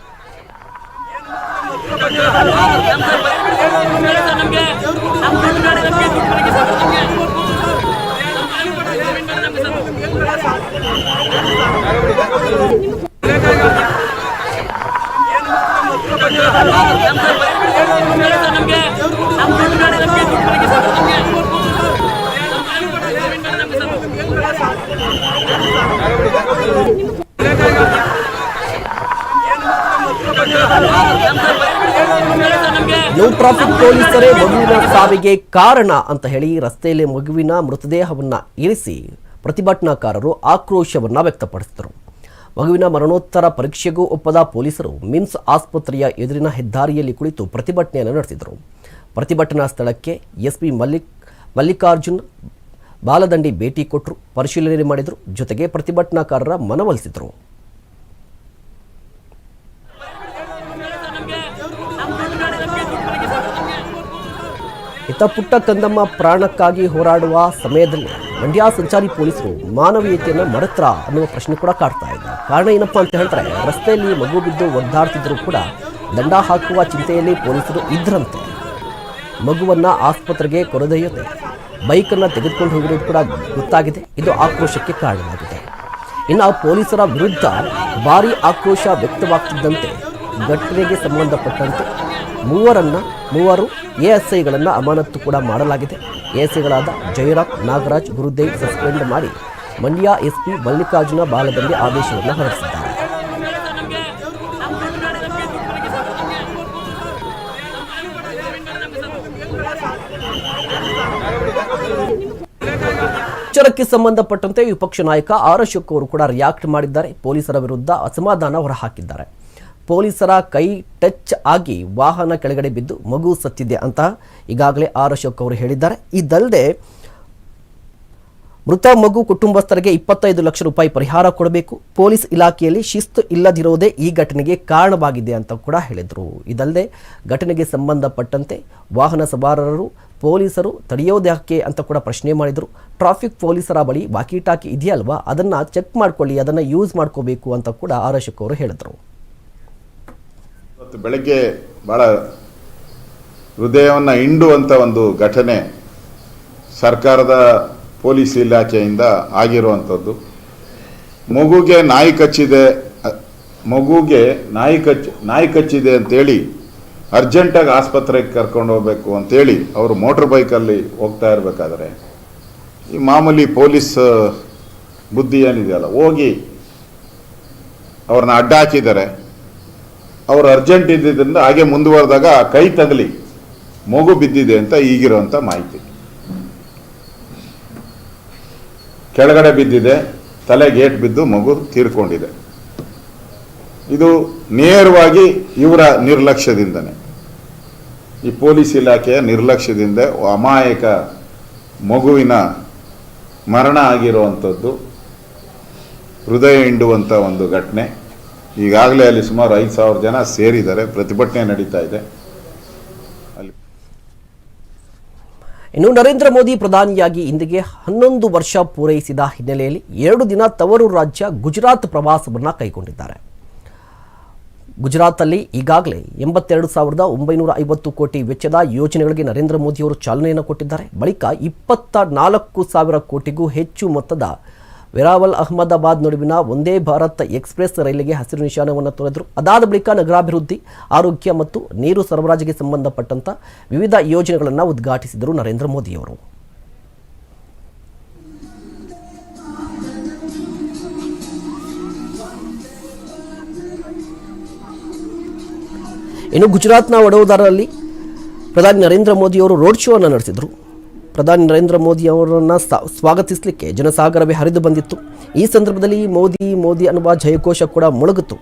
ಟ್ರಾಫಿಕ್ ಪೊಲೀಸರೇ ಮಗುವಿನ ಸಾವಿಗೆ ಕಾರಣ ಅಂತ ಹೇಳಿ ರಸ್ತೆಯಲ್ಲಿ ಮಗುವಿನ ಮೃತದೇಹವನ್ನು ಇರಿಸಿ ಪ್ರತಿಭಟನಾಕಾರರು ಆಕ್ರೋಶವನ್ನ ವ್ಯಕ್ತಪಡಿಸಿದರು. ಮಗುವಿನ ಮರಣೋತ್ತರ ಪರೀಕ್ಷೆಗೂ ಒಪ್ಪದ ಪೊಲೀಸರು ಮಿಮ್ಸ್ ಆಸ್ಪತ್ರೆಯ ಎದುರಿನ ಹೆದ್ದಾರಿಯಲ್ಲಿ ಕುಳಿತು ಪ್ರತಿಭಟನೆಯನ್ನು ನಡೆಸಿದರು. ಪ್ರತಿಭಟನಾ ಸ್ಥಳಕ್ಕೆ ಎಸ್ಪಿ ಮಲ್ಲಿಕ್ ಮಲ್ಲಿಕಾರ್ಜುನ್ ಬಾಲದಂಡಿ ಭೇಟಿ ಕೊಟ್ಟರು ಪರಿಶೀಲನೆ ಮಾಡಿದರು, ಜೊತೆಗೆ ಪ್ರತಿಭಟನಾಕಾರರ ಮನವೊಲಿಸಿದರು. ಇತ ಪುಟ್ಟ ಕಂದಮ್ಮ ಪ್ರಾಣಕ್ಕಾಗಿ ಹೋರಾಡುವ ಸಮಯದಲ್ಲಿ ಮಂಡ್ಯ ಸಂಚಾರಿ ಪೊಲೀಸರು ಮಾನವೀಯತೆಯನ್ನು ಮರತ್ರ ಅನ್ನುವ ಪ್ರಶ್ನೆ ಕೂಡ ಕಾಡ್ತಾ ಇದೆ. ಕಾರಣ ಏನಪ್ಪಾ ಅಂತ ಹೇಳ್ತಾರೆ, ರಸ್ತೆಯಲ್ಲಿ ಮಗು ಬಿದ್ದು ಒದ್ದಾಡ್ತಿದ್ರು ಕೂಡ ದಂಡ ಹಾಕುವ ಚಿಂತೆಯಲ್ಲಿ ಪೊಲೀಸರು ಇದ್ರಂತೆ. ಮಗುವನ್ನ ಆಸ್ಪತ್ರೆಗೆ ಕೊರೆದೊಯ್ಯದೆ ಬೈಕನ್ನು ತೆಗೆದುಕೊಂಡು ಹೋಗಿರೋದು ಕೂಡ ಗೊತ್ತಾಗಿದೆ. ಇದು ಆಕ್ರೋಶಕ್ಕೆ ಕಾರಣವಾಗಿದೆ. ಇನ್ನು ಪೊಲೀಸರ ವಿರುದ್ಧ ಭಾರಿ ಆಕ್ರೋಶ ವ್ಯಕ್ತವಾಗ್ತಿದ್ದಂತೆ ಘಟನೆಗೆ ಸಂಬಂಧಪಟ್ಟಂತೆ ಮೂವರನ್ನ, ಮೂವರು ಎಎಸ್ಐಗಳನ್ನು ಅಮಾನತ್ತು ಕೂಡ ಮಾಡಲಾಗಿದೆ. ಎಎಸ್ಐಗಳಾದ ಜಯರಾಮ್, ನಾಗರಾಜ್, ಗುರುದೇವ್ ಸಸ್ಪೆಂಡ್ ಮಾಡಿ ಮಂಡ್ಯ ಎಸ್ಪಿ ಮಲ್ಲಿಕಾರ್ಜುನ ಬಾಲದಲ್ಲಿ ಆದೇಶವನ್ನು ಹೊರಡಿಸಿದ್ದಾರೆ. ವಿಚಾರಕ್ಕೆ ಸಂಬಂಧಪಟ್ಟಂತೆ ವಿಪಕ್ಷ ನಾಯಕ ಆರ್ ಅಶೋಕ್ ಅವರು ಕೂಡ ರಿಯಾಕ್ಟ್ ಮಾಡಿದ್ದಾರೆ. ಪೊಲೀಸರ ವಿರುದ್ಧ ಅಸಮಾಧಾನ ಹೊರಹಾಕಿದ್ದಾರೆ. ಪೊಲೀಸರ ಕೈ ಟಚ್ ಆಗಿ ವಾಹನ ಕೆಳಗಡೆ ಬಿದ್ದು ಮಗು ಸತ್ತಿದೆ ಅಂತ ಈಗಾಗಲೇ ಆರ್ ಅಶೋಕ್ ಅವರು ಹೇಳಿದ್ದಾರೆ. ಇದಲ್ಲದೆ ಮೃತ ಮಗು ಕುಟುಂಬಸ್ಥರಿಗೆ ಇಪ್ಪತ್ತೈದು ಲಕ್ಷ ರೂಪಾಯಿ ಪರಿಹಾರ ಕೊಡಬೇಕು. ಪೊಲೀಸ್ ಇಲಾಖೆಯಲ್ಲಿ ಶಿಸ್ತು ಇಲ್ಲದಿರುವುದೇ ಈ ಘಟನೆಗೆ ಕಾರಣವಾಗಿದೆ ಅಂತ ಕೂಡ ಹೇಳಿದರು. ಇದಲ್ಲದೆ ಘಟನೆಗೆ ಸಂಬಂಧಪಟ್ಟಂತೆ ವಾಹನ ಸವಾರರು ಪೊಲೀಸರು ತಡೆಯೋದ್ಯಾಕೆ ಅಂತ ಕೂಡ ಪ್ರಶ್ನೆ ಮಾಡಿದರು. ಟ್ರಾಫಿಕ್ ಪೊಲೀಸರ ಬಳಿ ವಾಕಿಟಾಕಿ ಇದೆಯಲ್ವಾ? ಅದನ್ನು ಚೆಕ್ ಮಾಡ್ಕೊಳ್ಳಿ, ಅದನ್ನು ಯೂಸ್ ಮಾಡ್ಕೋಬೇಕು ಅಂತ ಕೂಡ ಆರ್ ಅಶೋಕ್ ಅವರು ಹೇಳಿದರು. ಬೆಳಗ್ಗೆ ಭಾಳ ಹೃದಯವನ್ನು ಹಿಂಡುವಂಥ ಒಂದು ಘಟನೆ ಸರ್ಕಾರದ ಪೊಲೀಸ್ ಇಲಾಖೆಯಿಂದ ಆಗಿರುವಂಥದ್ದು ಮಗುಗೆ ನಾಯಿ ಕಚ್ಚಿದೆ, ಮಗುಗೆ ನಾಯಿ ಕಚ್, ನಾಯಿ ಕಚ್ಚಿದೆ ಅಂತೇಳಿ ಅರ್ಜೆಂಟಾಗಿ ಆಸ್ಪತ್ರೆಗೆ ಕರ್ಕೊಂಡು ಹೋಗಬೇಕು ಅಂತೇಳಿ ಅವರು ಮೋಟ್ರ್ ಬೈಕಲ್ಲಿ ಹೋಗ್ತಾ ಇರಬೇಕಾದ್ರೆ, ಈ ಮಾಮೂಲಿ ಪೊಲೀಸ್ ಬುದ್ಧಿ ಏನಿದೆಯಲ್ಲ, ಹೋಗಿ ಅವ್ರನ್ನ ಅಡ್ಡ ಹಾಕಿದ್ದಾರೆ ಅವರು ಅರ್ಜೆಂಟ್ ಇದ್ದಿದ್ದರಿಂದ ಹಾಗೆ ಮುಂದುವರೆದಾಗ ಕೈ ತಗಲಿ, ಮಗು ಬಿದ್ದಿದೆ ಅಂತ ಈಗಿರುವಂಥ ಮಾಹಿತಿ. ಕೆಳಗಡೆ ಬಿದ್ದಿದೆ, ತಲೆ ಗೇಟ್ ಬಿದ್ದು ಮಗು ತೀರ್ಕೊಂಡಿದೆ. ಇದು ನೇರವಾಗಿ ಇವರ ನಿರ್ಲಕ್ಷ್ಯದಿಂದನೇ. ಈ ಪೊಲೀಸ್ ಇಲಾಖೆಯ ನಿರ್ಲಕ್ಷ್ಯದಿಂದ ಅಮಾಯಕ ಮಗುವಿನ ಮರಣ ಆಗಿರುವಂಥದ್ದು, ಹೃದಯ ಹಿಂಡುವಂಥ ಒಂದು ಘಟನೆ. ಈಗಾಗಲೇ ಅಲ್ಲಿ ಸುಮಾರು ಐದು ಸಾವಿರ ಜನ ಸೇರಿದ್ದಾರೆ, ಪ್ರತಿಭಟನೆ ನಡೀತಾ ಇದೆ. ಇನ್ನು ನರೇಂದ್ರ ಮೋದಿ ಪ್ರಧಾನಿಯಾಗಿ ಇಂದಿಗೆ ಹನ್ನೊಂದು ವರ್ಷ ಪೂರೈಸಿದ ಹಿನ್ನೆಲೆಯಲ್ಲಿ ಎರಡು ದಿನ ತವರು ರಾಜ್ಯ ಗುಜರಾತ್ ಪ್ರವಾಸವನ್ನು ಕೈಗೊಂಡಿದ್ದಾರೆ. ಗುಜರಾತಲ್ಲಿ ಈಗಾಗಲೇ ಎಂಬತ್ತೆರಡು ಸಾವಿರದ ಒಂಬೈನೂರ ಐವತ್ತು ಕೋಟಿ ವೆಚ್ಚದ ಯೋಜನೆಗಳಿಗೆ ನರೇಂದ್ರ ಮೋದಿಯವರು ಚಾಲನೆಯನ್ನು ಕೊಟ್ಟಿದ್ದಾರೆ. ಬಳಿಕ ಇಪ್ಪತ್ತ ನಾಲ್ಕು ಸಾವಿರ ಕೋಟಿಗೂ ಹೆಚ್ಚು ಮೊತ್ತದ ವೆರಾವಲ್ ಅಹಮದಾಬಾದ್ ನಡುವಿನ ಒಂದೇ ಭಾರತ್ ಎಕ್ಸ್ಪ್ರೆಸ್ ರೈಲಿಗೆ ಹಸಿರು ನಿಶಾನವನ್ನು ತೊರೆದರು. ಅದಾದ ಬಳಿಕ ನಗರಾಭಿವೃದ್ಧಿ, ಆರೋಗ್ಯ ಮತ್ತು ನೀರು ಸರಬರಾಜಿಗೆ ಸಂಬಂಧಪಟ್ಟಂತ ವಿವಿಧ ಯೋಜನೆಗಳನ್ನು ಉದ್ಘಾಟಿಸಿದರು ನರೇಂದ್ರ ಮೋದಿಯವರು. ಇನ್ನು ಗುಜರಾತ್ನ ವಡೋದರಲ್ಲಿ ಪ್ರಧಾನಿ ನರೇಂದ್ರ ಮೋದಿಯವರು ರೋಡ್ ಶೋ ಅನ್ನು ನಡೆಸಿದರು. ಪ್ರಧಾನಿ ನರೇಂದ್ರ ಮೋದಿ ಅವರನ್ನು ಸ್ವಾಗತಿಸಲಿಕ್ಕೆ ಜನಸಾಗರವೇ ಹರಿದು ಬಂದಿತ್ತು. ಈ ಸಂದರ್ಭದಲ್ಲಿ ಮೋದಿ ಮೋದಿ ಅನ್ನುವ ಜಯಘೋಷ ಕೂಡ ಮೊಳಗಿತು.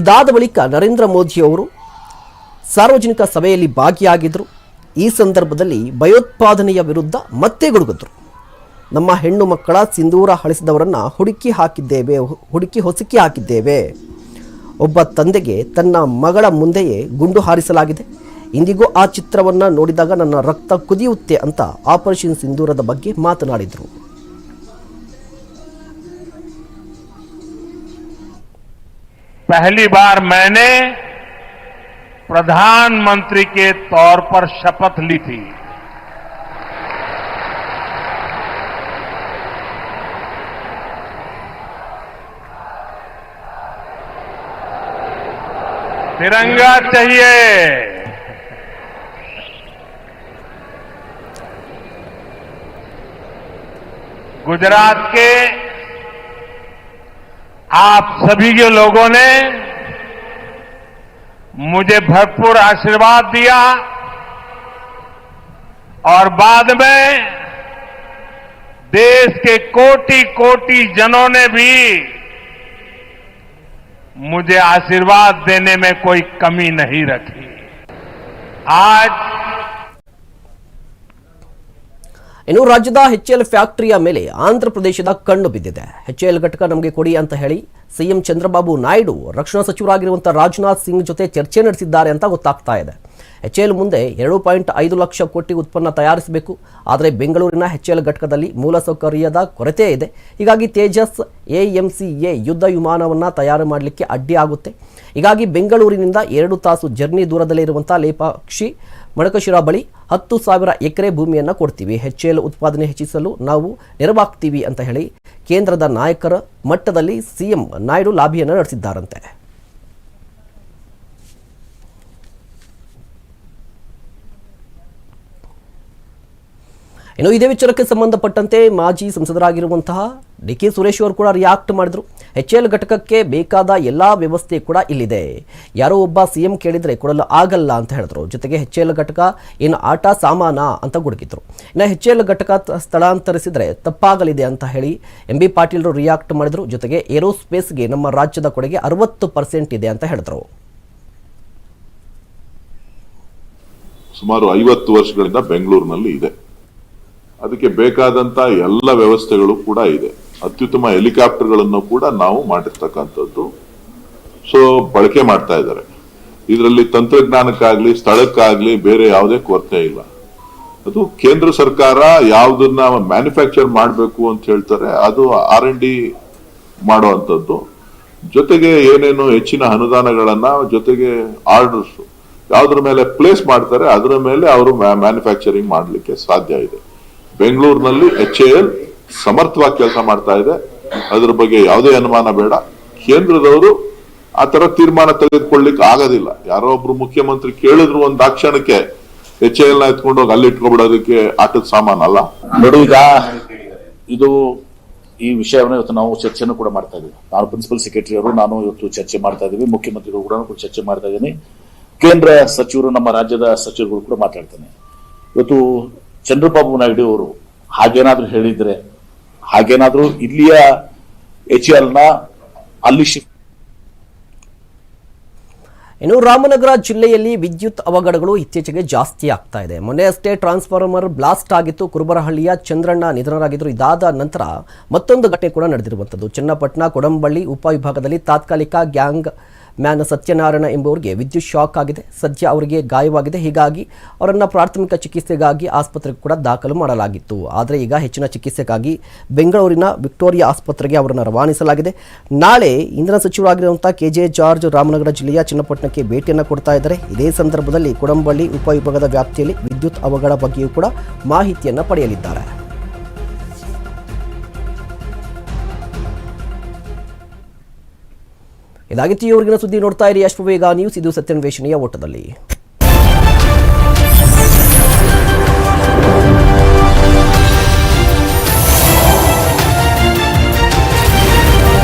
ಇದಾದ ಬಳಿಕ ನರೇಂದ್ರ ಮೋದಿಯವರು ಸಾರ್ವಜನಿಕ ಸಭೆಯಲ್ಲಿ ಭಾಗಿಯಾಗಿದ್ದರು ಈ ಸಂದರ್ಭದಲ್ಲಿ ಭಯೋತ್ಪಾದನೆಯ ವಿರುದ್ಧ ಮತ್ತೆ ಗುಡುಗಿದ್ರು. ನಮ್ಮ ಹೆಣ್ಣು ಮಕ್ಕಳ ಸಿಂಧೂರ ಹಳಿಸಿದವರನ್ನು ಹುಡುಕಿ ಹಾಕಿದ್ದೇವೆ, ಹುಡುಕಿ ಹೊಸಕಿ ಹಾಕಿದ್ದೇವೆ. ಒಬ್ಬ ತಂದೆಗೆ ತನ್ನ ಮಗಳ ಮುಂದೆಯೇ ಗುಂಡು ಹಾರಿಸಲಾಗಿದೆ ಇಂದಿಗೂ ಆ ಚಿತ್ರವನ್ನು ನೋಡಿದಾಗ ನನ್ನ ರಕ್ತ ಕುದಿಯುತ್ತೆ ಅಂತ ಆಪರೇಷನ್ ಸಿಂಧೂರದ ಬಗ್ಗೆ ಮಾತನಾಡಿದರು पहली बार मैंने प्रधानमंत्री के तौर पर शपथ ली थी तिरंगा चाहिए। गुजरात के आप सभी के लोगों ने मुझे भरपूर आशीर्वाद दिया और बाद में देश के कोटि कोटि जनों ने भी मुझे आशीर्वाद देने में कोई कमी नहीं रखी आज ಇನ್ನು ರಾಜ್ಯದ ಎಚ್ ಎಲ್ ಫ್ಯಾಕ್ಟರಿಯ ಮೇಲೆ ಆಂಧ್ರ ಪ್ರದೇಶದ ಕಣ್ಣು ಬಿದ್ದಿದೆ ಎಚ್ ಎಲ್ ಘಟಕ ನಮಗೆ ಕೊಡಿ ಅಂತ ಹೇಳಿ ಸಿಎಂ ಚಂದ್ರಬಾಬು ನಾಯ್ಡು ರಕ್ಷಣಾ ಸಚಿವರಾಗಿರುವಂತಹ ರಾಜನಾಥ್ ಸಿಂಗ್ ಜೊತೆ ಚರ್ಚೆ ನಡೆಸಿದ್ದಾರೆ ಅಂತ ಗೊತ್ತಾಗ್ತಾ ಇದೆ ಎಚ್ ಎಲ್ ಮುಂದೆ ಎರಡು ಪಾಯಿಂಟ್ ಐದು ಲಕ್ಷ ಕೋಟಿ ಉತ್ಪನ್ನ ತಯಾರಿಸಬೇಕು. ಆದರೆ ಬೆಂಗಳೂರಿನ ಎಚ್ ಎಲ್ ಘಟಕದಲ್ಲಿ ಮೂಲಸೌಕರ್ಯದ ಕೊರತೆ ಇದೆ. ಹೀಗಾಗಿ Tejas A M C A ಯುದ್ಧ ವಿಮಾನವನ್ನು ತಯಾರು ಮಾಡಲಿಕ್ಕೆ ಅಡ್ಡಿ ಆಗುತ್ತೆ. ಹೀಗಾಗಿ ಬೆಂಗಳೂರಿನಿಂದ ಎರಡು ತಾಸು ಜರ್ನಿ ದೂರದಲ್ಲಿರುವಂಥ ಲೇಪಾಕ್ಷಿ ಮಡಕಶಿರಾ ಬಳಿ ಹತ್ತು ಸಾವಿರ ಎಕರೆ ಭೂಮಿಯನ್ನು ಕೊಡ್ತೀವಿ. ಎಚ್ ಎಲ್ ಉತ್ಪಾದನೆ ಹೆಚ್ಚಿಸಲು ನಾವು ನೆರವಾಗ್ತೀವಿ ಅಂತ ಹೇಳಿ ಕೇಂದ್ರದ ನಾಯಕರ ಮಟ್ಟದಲ್ಲಿ ಸಿಎಂ ನಾಯ್ಡು ಲಾಬಿಯನ್ನು ನಡೆಸಿದ್ದಾರಂತೆ. ಇನ್ನು ಇದೇ ವಿಚಾರಕ್ಕೆ ಸಂಬಂಧಪಟ್ಟಂತೆ ಮಾಜಿ ಸಂಸದರಾಗಿರುವಂತಹ ಡಿ ಕೆ ಸುರೇಶ್ ಅವರು ಕೂಡ ರಿಯಾಕ್ಟ್ ಮಾಡಿದ್ರು. ಎಚ್ ಎಲ್ ಘಟಕಕ್ಕೆ ಬೇಕಾದ ಎಲ್ಲ ವ್ಯವಸ್ಥೆ ಕೂಡ ಇಲ್ಲಿದೆ. ಯಾರೋ ಒಬ್ಬ ಸಿ ಎಂ ಕೇಳಿದರೆ ಕೊಡಲು ಆಗಲ್ಲ ಅಂತ ಹೇಳಿದ್ರು. ಜೊತೆಗೆ ಎಚ್ ಎಲ್ ಘಟಕ ಏನು ಆಟ ಸಾಮಾನ ಅಂತ ಗುಡುಗಿದ್ರು. ಇನ್ನು ಎಚ್ ಎಲ್ ಘಟಕ ಸ್ಥಳಾಂತರಿಸಿದರೆ ತಪ್ಪಾಗಲಿದೆ ಅಂತ ಹೇಳಿ ಎಂ ಬಿ ಪಾಟೀಲ್ರು ರಿಯಾಕ್ಟ್ ಮಾಡಿದರು. ಜೊತೆಗೆ ಏರೋಸ್ಪೇಸ್ಗೆ ನಮ್ಮ ರಾಜ್ಯದ ಕೊಡುಗೆ ಅರವತ್ತು ಪರ್ಸೆಂಟ್ ಇದೆ ಅಂತ ಹೇಳಿದ್ರು. ಸುಮಾರು ಐವತ್ತು ವರ್ಷಗಳಿಂದ ಬೆಂಗಳೂರಿನಲ್ಲಿ ಇದೆ. ಅದಕ್ಕೆ ಬೇಕಾದಂತ ಎಲ್ಲ ವ್ಯವಸ್ಥೆಗಳು ಕೂಡ ಇದೆ. ಅತ್ಯುತ್ತಮ ಹೆಲಿಕಾಪ್ಟರ್ಗಳನ್ನು ಕೂಡ ನಾವು ಮಾಡಿರ್ತಕ್ಕಂಥದ್ದು. ಸೊ ಬಳಕೆ ಮಾಡ್ತಾ ಇದ್ದಾರೆ. ಇದರಲ್ಲಿ ತಂತ್ರಜ್ಞಾನಕ್ಕಾಗ್ಲಿ, ಸ್ಥಳಕ್ಕಾಗ್ಲಿ ಬೇರೆ ಯಾವುದೇ ಕೊರತೆ ಇಲ್ಲ. ಅದು ಕೇಂದ್ರ ಸರ್ಕಾರ ಯಾವುದನ್ನ ಮ್ಯಾನುಫ್ಯಾಕ್ಚರ್ ಮಾಡಬೇಕು ಅಂತ ಹೇಳ್ತಾರೆ, ಅದು ಆರ್ ಎನ್ ಡಿ ಮಾಡುವಂಥದ್ದು. ಜೊತೆಗೆ ಏನೇನು ಹೆಚ್ಚಿನ ಅನುದಾನಗಳನ್ನ ಜೊತೆಗೆ ಆರ್ಡರ್ಸ್ ಯಾವ್ದ್ರ ಮೇಲೆ ಪ್ಲೇಸ್ ಮಾಡ್ತಾರೆ, ಅದರ ಮೇಲೆ ಅವರು ಮ್ಯಾನುಫ್ಯಾಕ್ಚರಿಂಗ್ ಮಾಡಲಿಕ್ಕೆ ಸಾಧ್ಯ ಇದೆ. ಬೆಂಗಳೂರಿನಲ್ಲಿ ಎಚ್ ಎ ಎಲ್ ಸಮರ್ಥವಾಗಿ ಕೆಲಸ ಮಾಡ್ತಾ ಇದೆ. ಅದ್ರ ಬಗ್ಗೆ ಯಾವುದೇ ಅನುಮಾನ ಬೇಡ. ಕೇಂದ್ರದವರು ಆ ತರ ತೀರ್ಮಾನ ತೆಗೆದುಕೊಳ್ಳಿಕ್ ಆಗೋದಿಲ್ಲ. ಯಾರೋ ಒಬ್ರು ಮುಖ್ಯಮಂತ್ರಿ ಕೇಳಿದ್ರು ಒಂದಾಕ್ಷಣಕ್ಕೆ ಎಚ್ ಎಚ್ ಎಲ್ನ ಎತ್ಕೊಂಡು ಹೋಗಿ ಅಲ್ಲಿ ಇಟ್ಕೊಬಿಡೋದಕ್ಕೆ ಆಟದ ಸಾಮಾನಲ್ಲ ನೋಡು, ಈಗ ಇದು ಈ ವಿಷಯವನ್ನು ಇವತ್ತು ನಾವು ಚರ್ಚೆನೂ ಕೂಡ ಮಾಡ್ತಾ ಇದ್ದೀವಿ ನಾನು ಪ್ರಿನ್ಸಿಪಲ್ ಸೆಕ್ರೆಟರಿ ಅವರು, ನಾನು ಇವತ್ತು ಚರ್ಚೆ ಮಾಡ್ತಾ ಇದ್ದೀವಿ ಮುಖ್ಯಮಂತ್ರಿಗಳು ಕೂಡ ಚರ್ಚೆ ಮಾಡ್ತಾ ಇದ್ದೀನಿ ಕೇಂದ್ರ ಸಚಿವರು, ನಮ್ಮ ರಾಜ್ಯದ ಸಚಿವರುಗಳು ಕೂಡ ಮಾತಾಡ್ತೇನೆ. ಇವತ್ತು ಚಂದ್ರಬಾಬು ನಾಯ್ಡು ಅವರು ಹಾಗೇನಾದ್ರೂ ಹೇಳಿದ್ರೆ, ಹಾಗೇನಾದ್ರೂ ಇಲ್ಲಿಯ ಎಚ್ನ ಅಲ್ಲಿ ಶಿಫ್ಟ್ ಇನ್ನು ರಾಮನಗರ ಜಿಲ್ಲೆಯಲ್ಲಿ ವಿದ್ಯುತ್ ಅವಘಡಗಳು ಇತ್ತೀಚೆಗೆ ಜಾಸ್ತಿ ಆಗ್ತಾ ಇದೆ. ಮೊನ್ನೆ ಅಷ್ಟೇ ಟ್ರಾನ್ಸ್ಫಾರ್ಮರ್ ಬ್ಲಾಸ್ಟ್ ಆಗಿತ್ತು. ಕುರುಬರಹಳ್ಳಿಯ ಚಂದ್ರಣ್ಣ ನಿಧನರಾಗಿದ್ದರು ಇದಾದ ನಂತರ ಮತ್ತೊಂದು ಘಟನೆ ಕೂಡ ನಡೆದಿರುವಂಥದ್ದು. ಚನ್ನಪಟ್ಟಣ, ಕೊಡಂಬಳ್ಳಿ ಉಪವಿಭಾಗದಲ್ಲಿ ತಾತ್ಕಾಲಿಕ ಗ್ಯಾಂಗ್ ಮ್ಯಾನ್ ಸತ್ಯನಾರಾಯಣ ಎಂಬುವರಿಗೆ ವಿದ್ಯುತ್ ಶಾಕ್ ಆಗಿದೆ. ಸದ್ಯ ಅವರಿಗೆ ಗಾಯವಾಗಿದೆ. ಹೀಗಾಗಿ ಅವರನ್ನು ಪ್ರಾಥಮಿಕ ಚಿಕಿತ್ಸೆಗಾಗಿ ಆಸ್ಪತ್ರೆಗೆ ಕೂಡ ದಾಖಲು ಮಾಡಲಾಗಿತ್ತು. ಆದರೆ ಈಗ ಹೆಚ್ಚಿನ ಚಿಕಿತ್ಸೆಗಾಗಿ ಬೆಂಗಳೂರಿನ ವಿಕ್ಟೋರಿಯಾ ಆಸ್ಪತ್ರೆಗೆ ಅವರನ್ನು ರವಾನಿಸಲಾಗಿದೆ. ನಾಳೆ ಇಂಧನ ಸಚಿವರಾಗಿರುವಂಥ ಕೆ ಜೆ ಜಾರ್ಜ್ ರಾಮನಗರ ಜಿಲ್ಲೆಯ ಚಿನ್ನಪಟ್ಟಣಕ್ಕೆ ಭೇಟಿಯನ್ನು ಕೊಡ್ತಾ ಇದ್ದಾರೆ. ಇದೇ ಸಂದರ್ಭದಲ್ಲಿ ಕುಡಂಬಳ್ಳಿ ಉಪವಿಭಾಗದ ವ್ಯಾಪ್ತಿಯಲ್ಲಿ ವಿದ್ಯುತ್ ಅವಘಡ ಬಗ್ಗೆಯೂ ಕೂಡ ಮಾಹಿತಿಯನ್ನು ಪಡೆಯಲಿದ್ದಾರೆ. ಇದಾಗಿತ್ತು ಇವರಿಗಿನ ಸುದ್ದಿ ನೋಡ್ತಾ ಇರಿ ಅಶ್ವವೇಗ ನ್ಯೂಸ್. ಇದು ಸತ್ಯನ್ವೇಷಣೆಯ ಓಟದಲ್ಲಿ.